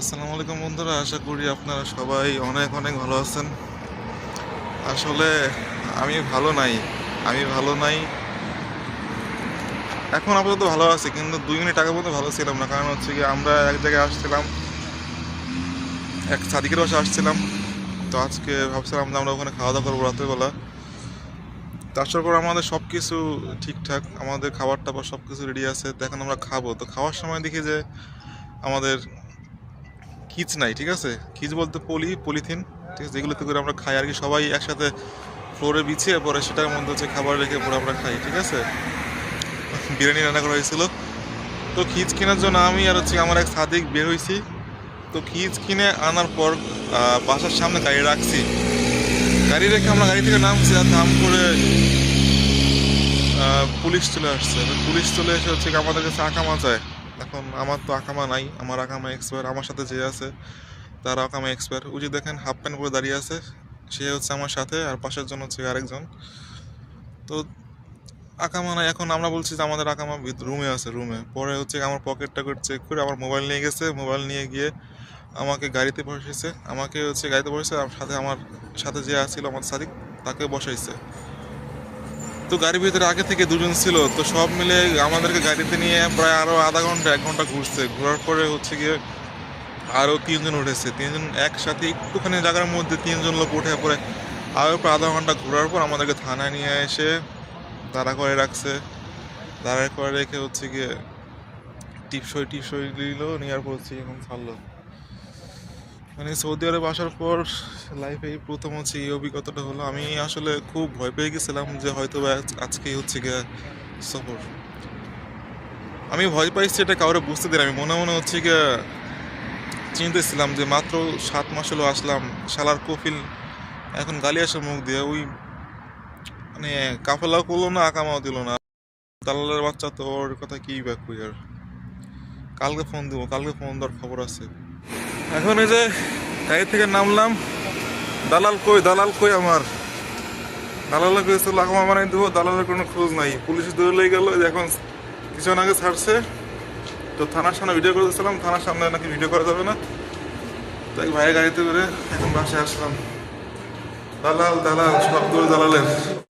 আসসালামু আলাইকুম বন্ধুরা, আশা করি আপনারা সবাই অনেক অনেক ভালো আছেন। আসলে আমি ভালো নাই, আমি ভালো নাই। এখন আপাতত ভালো আছি, কিন্তু দুই মিনিট আগে পর্যন্ত ভালো ছিলাম না, কারণ হচ্ছে কি আমরা এক জায়গায় আসছিলাম, এক সাদিকের বাসা আসছিলাম। তো আজকে ভাবছিলাম যে আমরা ওখানে খাওয়া দাওয়া করব রাত্রেবেলা। তারপর পর আমাদের সব কিছু ঠিকঠাক, আমাদের খাবার টাবার সব কিছু রেডি আছে। তো এখন আমরা খাব। তো খাওয়ার সময় দেখি যে আমাদের কিচ নাই, ঠিক আছে? কিচ বলতে পলি, পলিথিন, ঠিক আছে? যেগুলোতে করে আমরা খাই, আর কি সবাই একসাথে ফ্লোরে বিছিয়ে পরে সেটার মধ্যে হচ্ছে খাবার রেখে পরে আমরা খাই, ঠিক আছে? বিরিয়ানি রান্না করা হয়েছিল। তো খিচ কেনার জন্য আমি আর হচ্ছে আমার এক সাদিক বের হয়েছি তো খিচ কিনে আনার পর বাসার সামনে গাড়ি রাখছি। গাড়ি রেখে আমরা গাড়ি থেকে নামছি আর নাম করে পুলিশ চলে আসছে। পুলিশ চলে এসে হচ্ছে কি আমাদের কাছে আকামা চায় এখন আমার তো আকামা নাই, আমার আকামা এক্সপায়ার আমার সাথে যে আছে, তার আকামা এক্সপায়ার উজি দেখেন হাফ প্যান্ট পরে দাঁড়িয়ে আছে, সে হচ্ছে আমার সাথে আর পাশের জন্য হচ্ছে আরেকজন। তো আকামা নাই, এখন আমরা বলছি যে আমাদের আকামা রুমে আছে রুমে পরে হচ্ছে আমার পকেট টকেট চেক করে আমার মোবাইল নিয়ে গেছে মোবাইল নিয়ে গিয়ে আমাকে গাড়িতে বসেছে, আমাকে হচ্ছে গাড়িতে বসেছে সাথে আমার সাথে যে আসছিল আমার সাদিক, তাকে বসাইছে। তো গাড়ির ভিতরে আগে থেকে দুজন ছিল, তো সব মিলে আমাদেরকে গাড়িতে নিয়ে প্রায় আরও আধা ঘণ্টা, এক ঘণ্টা ঘুরছে। ঘোরার পরে হচ্ছে গিয়ে আরও তিনজন উঠেছে। তিনজন একসাথে একটুখানি জায়গার মধ্যে তিনজন লোক উঠে পরে আরও প্রায় আধা ঘণ্টা ঘোরার পর আমাদেরকে থানায় নিয়ে এসে দাঁড়া করে রাখছে। দাঁড়া করে রেখে হচ্ছে গিয়ে টিপসই টিপসই দিল নেওয়ার পর হচ্ছে এখন ছাড়লো। মানে সৌদি আরব আসার পর লাইফে এই প্রথম হচ্ছে এই অভিজ্ঞতাটা হলো। আমি আসলে খুব ভয় পেয়ে গেছিলাম যে হয়তো আজকেই হচ্ছে গিয়ে সফর। আমি ভয় পাইছি এটা কাউরে বুঝতে দিই আমি মনে মনে হচ্ছে গিয়ে চিনতেছিলাম যে মাত্র সাত মাস হলো আসলাম, শালার কফিল এখন গালি আসে মুখ দিয়ে, ওই মানে কাফেলাও করল না, আকামাও দিল না। দালালের বাচ্চা তো, ওর কথা কি ব্যাক কই আর? কালকে ফোন দেবো, কালকে ফোন দেওয়ার খবর আছে। এখন এই যে গাড়ি থেকে নামলাম। দালাল কই দালাল কই আমার? দালালে কইছিল লাকমা বানাই দেবো, দালালের কোনো খোঁজ নাই। পুলিশ ধরে লেগে গেল এখন কিছুক্ষণ আগে ছাড়ছে। তো থানার সামনে ভিডিও করে করতেছিলাম থানার সামনে নাকি ভিডিও করা যাবে না। তাই ভাইয়ের গাড়িতে করে এখন বাসায় আসলাম। দালাল দালাল, সব দূর দালালের।